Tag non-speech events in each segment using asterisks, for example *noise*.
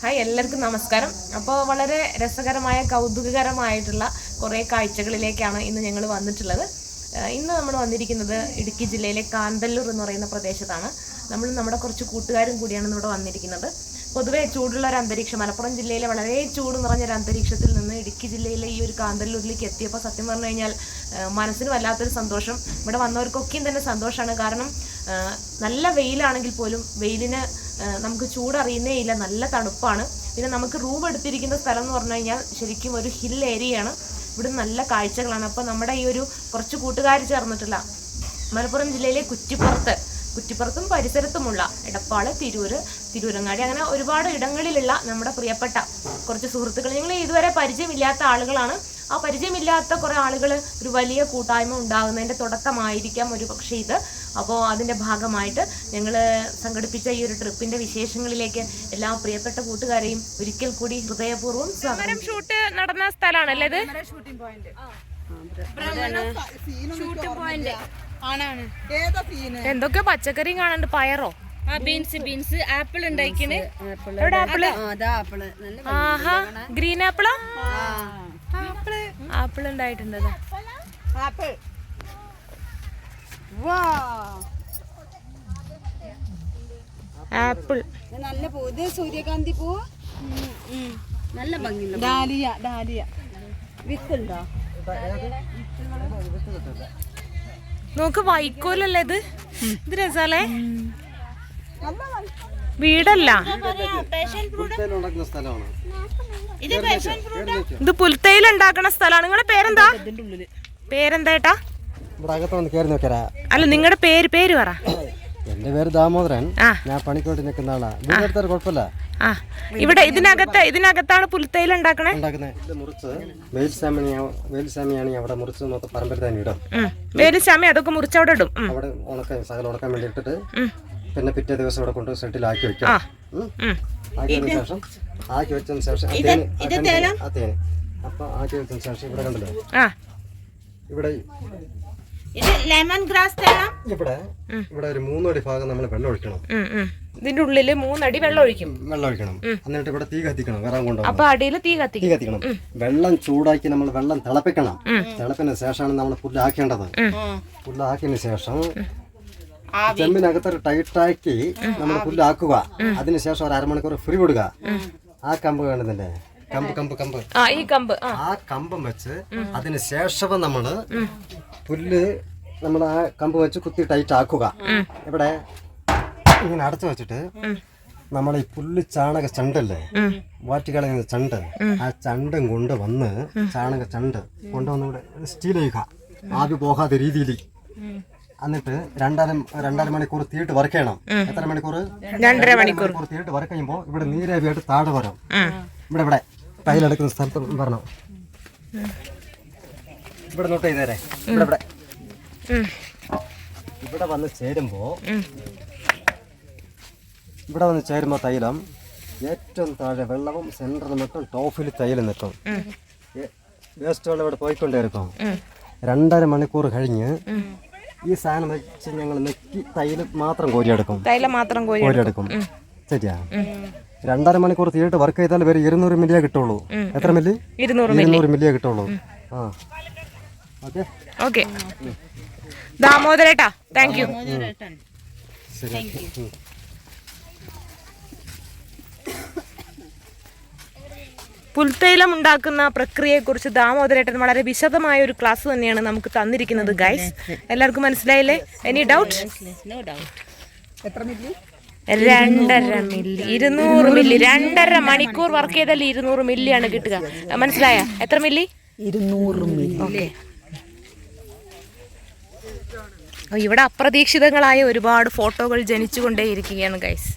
Hi എല്ലാവർക്കും നമസ്കാരം. അപ്പോൾ വളരെ രസകരമായ കൗതുകകരമായിട്ടുള്ള കുറേ കാഴ്ചകളിലേക്കാണ് ഇന്ന് ഞങ്ങൾ വന്നിട്ടുള്ളത്. ഇന്ന് നമ്മൾ വന്നിരിക്കുന്നത് ഇടുക്കി ജില്ലയിലെ കാന്തല്ലൂർ എന്ന് പറയുന്ന പ്രദേശത്താണ്. നമ്മൾ നമ്മുടെ കുറച്ച് കൂട്ടുകാരും കൂടിയാണ് ഇവിടെ വന്നിരിക്കുന്നത്. പൊതുവേ ചൂടുള്ള ഒരു അന്തരീക്ഷം മലപ്പുറം ജില്ലയിലെ വളരെ ചൂട് നിറഞ്ഞ ഒരു അന്തരീക്ഷത്തിൽ നിന്ന് ഇടുക്കി ജില്ലയിലെ ഈ ഒരു കാന്തല്ലൂരിലേക്ക് എത്തിയപ്പോൾ സത്യം പറഞ്ഞു കഴിഞ്ഞാൽ മനസ്സിന് വല്ലാത്തൊരു സന്തോഷം. ഇവിടെ വന്നവർക്കൊക്കെയും തന്നെ സന്തോഷമാണ്. കാരണം നല്ല വെയിലാണെങ്കിൽ പോലും വെയിലിന് നമുക്ക് ചൂടറിയുന്നേ ഇല്ല നല്ല തണുപ്പാണ്. പിന്നെ നമുക്ക് റൂം എടുത്തിരിക്കുന്ന സ്ഥലം എന്ന് പറഞ്ഞു കഴിഞ്ഞാൽ ശരിക്കും ഒരു ഹിൽ ഏരിയയാണ് ഇവിടെ നല്ല കാഴ്ചകളാണ്. അപ്പോൾ നമ്മുടെ ഈ ഒരു കുറച്ച് കൂട്ടുകാർ ചേർന്നിട്ടുള്ള മലപ്പുറം ജില്ലയിലെ കുറ്റിപ്പുറത്ത് കുറ്റിപ്പുറത്തും പരിസരത്തുമുള്ള എടപ്പാൾ തിരൂര് തിരൂരങ്ങാടി അങ്ങനെ ഒരുപാട് ഇടങ്ങളിലുള്ള നമ്മുടെ പ്രിയപ്പെട്ട കുറച്ച് സുഹൃത്തുക്കൾ. ഞങ്ങൾ ഇതുവരെ പരിചയമില്ലാത്ത ആളുകളാണ്. ആ പരിചയമില്ലാത്ത കുറേ ആളുകൾ ഒരു വലിയ കൂട്ടായ്മ ഉണ്ടാകുന്നതിന്റെ തുടക്കമായിരിക്കാം ഒരു പക്ഷേ ഇത്. അപ്പോൾ അതിന്റെ ഭാഗമായിട്ട് ഞങ്ങൾ സംഘടിപ്പിച്ച ഈ ഒരു ട്രിപ്പിന്റെ വിശേഷങ്ങളിലേക്ക് എല്ലാ പ്രിയപ്പെട്ട കൂട്ടുകാരെയും ഒരിക്കൽ കൂടി ഹൃദയപൂർവം സ്വാഗതം. ഷൂട്ട് നടന്ന സ്ഥലമാണല്ലേ ഇത്? Shooting point. ആണാണ്. ഏതാ സീന് എന്തൊക്കെ പച്ചക്കറിയും കാണാണ്ട് പയറോ? ആ ബീൻസ് ബീൻസ് ആപ്പിൾ ഉണ്ടായിക്കണ് എവിടെ ആപ്പിൾ? ആപ്പിൾ. ആഹാ. Green apple? ആപ്പിൾ ഉണ്ടായിട്ടുണ്ട്. ആപ്പിൾ. വാ. ആപ്പിൾ. നല്ല പൂ. ഇത് സൂര്യകാന്തി പൂ. നല്ല ഭംഗിയുള്ള ഡാലിയ ഡാലിയ. വിത്തുണ്ടോ? നോക്ക് വൈക്കോലല്ലേ ഇത്? ഇത് രസാലേ. വീടല്ല. ഇത് പുൽത്തൈൽ ഉണ്ടാക്കുന്ന സ്ഥലമാണ്. നിങ്ങളുടെ പേരെന്താ? പേരെന്താ ഏട്ടാ? അല്ല നിങ്ങളുടെ പേര് പേര് പറ. *coughs* എന്റെ പേര് ദാമോദരൻ. ഞാൻ പണിക്കോട്ട് നിൽക്കുന്ന ആളാ വീടെടുത്താൽ കുഴപ്പമില്ല. ആ. ഇവിടെ ഇതിനകത്ത് ഇതിനകത്താണ് പുൽത്തൈൽ ഉണ്ടാക്കണേ? മുറിച്ച്. വെയിൽ സാമിയാണ് അവിടെ മുറിച്ച് മൊത്തം പറമ്പിൽ തന്നെ ഇടും. ഉം. വേര് സമയം അതൊക്കെ ഇടും. അവിടെ ഉണക്കാൻ സകലം ഉണക്കാൻ വേണ്ടി ഇട്ടിട്ട് പിന്നെ പിറ്റേ ദിവസം ഇവിടെ കൊണ്ട് സെറ്റിലാക്കി വെക്കും. ആ. ഉം. ഉം. ആക്കിയതിനു ശേഷം ആക്കി വെച്ചതിന് ശേഷം അപ്പൊ ആക്കി വെച്ചതിന് ശേഷം ഇവിടെ കണ്ടല്ലോ? ആ. ഇവിടെ ഇത് ലെമൺ ഗ്രാസ് തേങ്ങ? ഇവിടെ ഇവിടെ ഒരു മൂന്നടി ഭാഗം നമ്മൾ വെള്ളം ഒഴിക്കണം. ഇതിന്റെ ഉള്ളിൽ മൂന്നടി വെള്ളം ഒഴിക്കും. വെള്ളം ഒഴിക്കണം. എന്നിട്ട് ഇവിടെ തീ കത്തിക്കണം വിറകം കൊണ്ടുപോകണം. അപ്പൊ അടിയിൽ തീ തീ കത്തിക്കും കത്തിക്കണം വെള്ളം ചൂടാക്കി നമ്മൾ വെള്ളം തിളപ്പിക്കണം. തിളപ്പിന് ശേഷമാണ് നമ്മൾ പുല്ലാക്കേണ്ടത്. പുല്ലാക്കിയതിന് ശേഷം ചെമ്പിനകത്തൊരു ടൈറ്റാക്കി നമ്മൾ പുല്ലാക്കുക. അതിനുശേഷം ഒരു അരമണിക്കൂർ ഫ്രീ വിടുക ആ കമ്പ് കാണുന്നില്ലേ കമ്പ് കമ്പ് കമ്പ്. ആ ഈ കമ്പ് ആ. ആ കമ്പം വെച്ച് അതിന് ശേഷം നമ്മൾ പുല്ല് നമ്മൾ ആ കമ്പ് വെച്ച് കുത്തി ടൈറ്റ് ആക്കുക. ഇവിടെ ഇങ്ങനെ അടച്ചു വെച്ചിട്ട് നമ്മൾ ഈ പുല്ല് ചാണക ചണ്ടല്ലേ? വാറ്റിക്കളയുന്ന ചണ്ട്. ആ ചണ്ടും കൊണ്ട് വന്ന് ചാണക ചണ്ട് കൊണ്ടുവന്ന് ഇവിടെ സ്റ്റീൽ ചെയ്യുക ആവി പോകാത്ത രീതിയിൽ. എന്നിട്ട് രണ്ടര രണ്ടര മണിക്കൂർ തീയിട്ട് വർക്ക് ചെയ്യണം എത്ര മണിക്കൂർ? രണ്ടര മണിക്കൂർ. തീയിട്ട് വർക്ക് ചെയ്യുമ്പോൾ ഇവിടെ നീരേവിയായിട്ട് താഴെ വരും. ഇവിടെ ഇവിടെ ടൈലെടുക്കുന്ന സ്ഥലത്ത് വരണം. ഇവിടെ നോട്ട് ചെയ്തേരെ ഇവിടെ ഇവിടെ. ഇവിടെ വന്ന് ചേരുമ്പോ ഇവിടെ വന്ന് ചേരുമ്പോ തൈലം ഏറ്റവും താഴെ വെള്ളവും സെന്ററിൽ നിന്നിട്ടും ടോഫിൽ തൈലം നിൽക്കും. വേസ്റ്റ് വെള്ളം ഇവിടെ പോയിക്കൊണ്ടേ ഇരിക്കും. രണ്ടര മണിക്കൂർ കഴിഞ്ഞ് ഈ സാധനം വെച്ച് ഞങ്ങൾ നെക്കി തൈൽ മാത്രം കോരിയെടുക്കും. തൈലം മാത്രം കോരി കോരിയെടുക്കും. ശരിയാ? രണ്ടര മണിക്കൂർ തീരിട്ട് വർക്ക് ചെയ്താൽ വരെ ഇരുന്നൂറ് മില്ലിയേ കിട്ടുള്ളൂ. എത്ര മില്ലി ഇരുന്നൂറ് മില്ലിയേ കിട്ടുള്ളൂ. ആ. ഓക്കെ? ഓക്കെ. ദാമോദരേട്ടാ താങ്ക് യു. പുൽത്തൈലം ഉണ്ടാക്കുന്ന പ്രക്രിയയെക്കുറിച്ച് ദാമോദരേട്ടൻ വളരെ വിശദമായ ഒരു ക്ലാസ് തന്നെയാണ് നമുക്ക് തന്നിരിക്കുന്നത് ഗൈസ് എല്ലാവർക്കും മനസ്സിലായില്ലേ? എനി ഡൗട്ട് നോ ഡൗട്ട് എത്ര മില്ലി? രണ്ടര മില്ലി. ഇരുന്നൂറ് മില്ലി. രണ്ടര മണിക്കൂർ വർക്ക് ചെയ്താൽ ഇരുന്നൂറ് മില്ലിയാണ് കിട്ടുക. മനസ്സിലായ? എത്ര മില്ലി? ഇരുന്നൂറ് മില്ലി. ഇവിടെ അപ്രതീക്ഷിതങ്ങളായ ഒരുപാട് ഫോട്ടോകൾ ജനിച്ചുകൊണ്ടേയിരിക്കുകയാണ് ഗൈസ്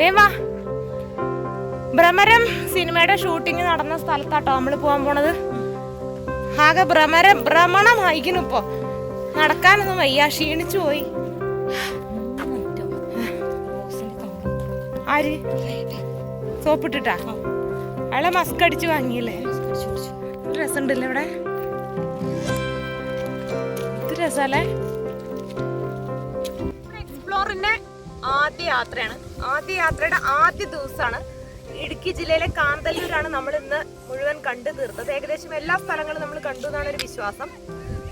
വേവാ ഭ്രമരം സിനിമയുടെ ഷൂട്ടിംഗ് നടന്ന സ്ഥലത്താട്ടോ നമ്മൾ പോകാൻ പോണത്. ആകെ ഭ്രമരം ഭ്രമണമായിക്കണു ഇപ്പോ. നടക്കാനൊന്നും വയ്യ ക്ഷീണിച്ചു പോയി. ആര്? സോപ്പിട്ടിട്ടാ? അയാളെ മസ്ക് അടിച്ച് വാങ്ങിയില്ലേ? രസമുണ്ടല്ലേ ഇവിടെ? ഇത് രസല്ലേ? എക്സ്പ്ലോറിന്റെ ആദ്യ യാത്രയാണ്. ആദ്യ യാത്രയുടെ ആദ്യ ദിവസമാണ്. ഇടുക്കി ജില്ലയിലെ കാന്തല്ലൂരാണ് നമ്മൾ ഇന്ന് മുഴുവൻ കണ്ടു തീർത്തത്. ഏകദേശം എല്ലാ സ്ഥലങ്ങളും നമ്മൾ കണ്ടു എന്നാണ് ഒരു വിശ്വാസം.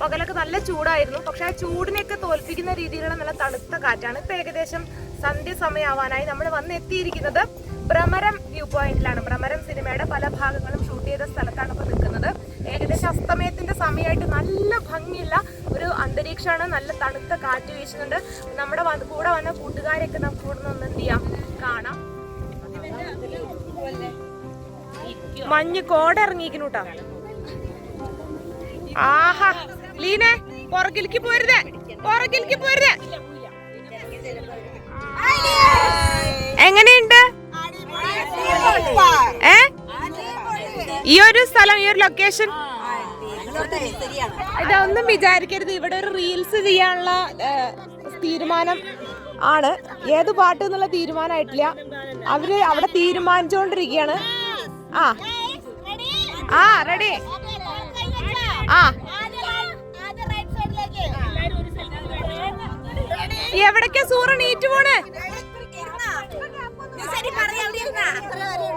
പകലൊക്കെ നല്ല ചൂടായിരുന്നു. പക്ഷെ ആ ചൂടിനെയൊക്കെ തോൽപ്പിക്കുന്ന രീതിയിലുള്ള നല്ല തണുത്ത കാറ്റാണ് ഇപ്പൊ ഏകദേശം സന്ധ്യ സമയമാവാനായി നമ്മൾ വന്നെത്തിയിരിക്കുന്നത്. ഭ്രമരം വ്യൂ പോയിന്റിലാണ്. ഭ്രമരം സിനിമയുടെ പല ഭാഗങ്ങളും ഷൂട്ട് ചെയ്ത സ്ഥലത്താണ് ഇപ്പൊ നിൽക്കുന്നത്. ഏകദേശം അസ്തമയത്തിന്റെ സമയമായിട്ട് നല്ല ഭംഗിയുള്ള ഒരു അന്തരീക്ഷമാണ് നല്ല തണുത്ത കാറ്റ് വീശുന്നുണ്ട്. നമ്മുടെ കൂടെ വന്ന കൂട്ടുകാരെയൊക്കെ നമുക്ക് ഇവിടെ നിന്ന് എന്ത് ചെയ്യാം? കാണാം. മഞ്ഞ് കോട ഇറങ്ങിയിരിക്കണൂട്ടാ ആഹാ ലീനെ പുറകിലേക്ക് പോരുതേ പുറകിലേക്ക് പോരുതേ. ഈ ഒരു സ്ഥലം ഈ ഒരു ലൊക്കേഷൻ ഇതൊന്നും വിചാരിക്കരുത്. ഇവിടെ ഒരു റീൽസ് ചെയ്യാനുള്ള തീരുമാനം ആണ്. ഏത് പാട്ട് എന്നുള്ള തീരുമാനമായിട്ടില്ല. അവർ അവിടെ തീരുമാനിച്ചുകൊണ്ടിരിക്കുകയാണ് ആ. ആ റെഡി ആ. എവിടൊക്കെ സൂറ നീറ്റ് പോണ്? എല്ലാരും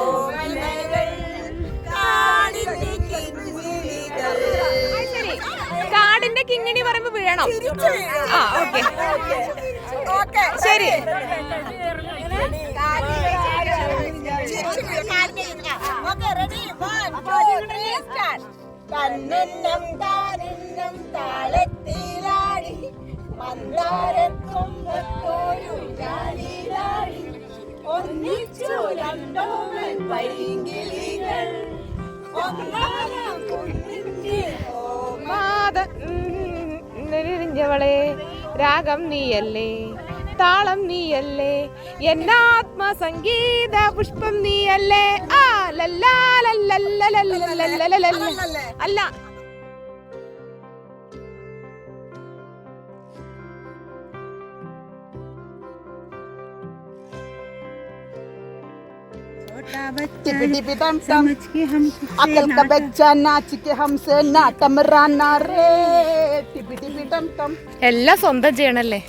കാടിന്റെ കിങ്ങിണി പറയുമ്പോ വീഴണം ആ ഓക്കെ. ശരി. തന്നെന്നം താനെന്നം താളത്തിലാടി. മന്ദാരക്കൊമ്പത്തോരു ജാലിലാടി ഒന്നിച്ചു രണ്ടോ പൈങ്കിളികൾ. നിറഞ്ഞവളെ രാഗം നീയല്ലേ താളം നീയല്ലേ എന്റെ സംഗീത പുഷ്പം നീയല്ലേ ആ അല്ല अकल का बच्चा नाच के हमसे नाटम राना रे എല്ലാം സ്വന്തം ചെയ്യണല്ലേ?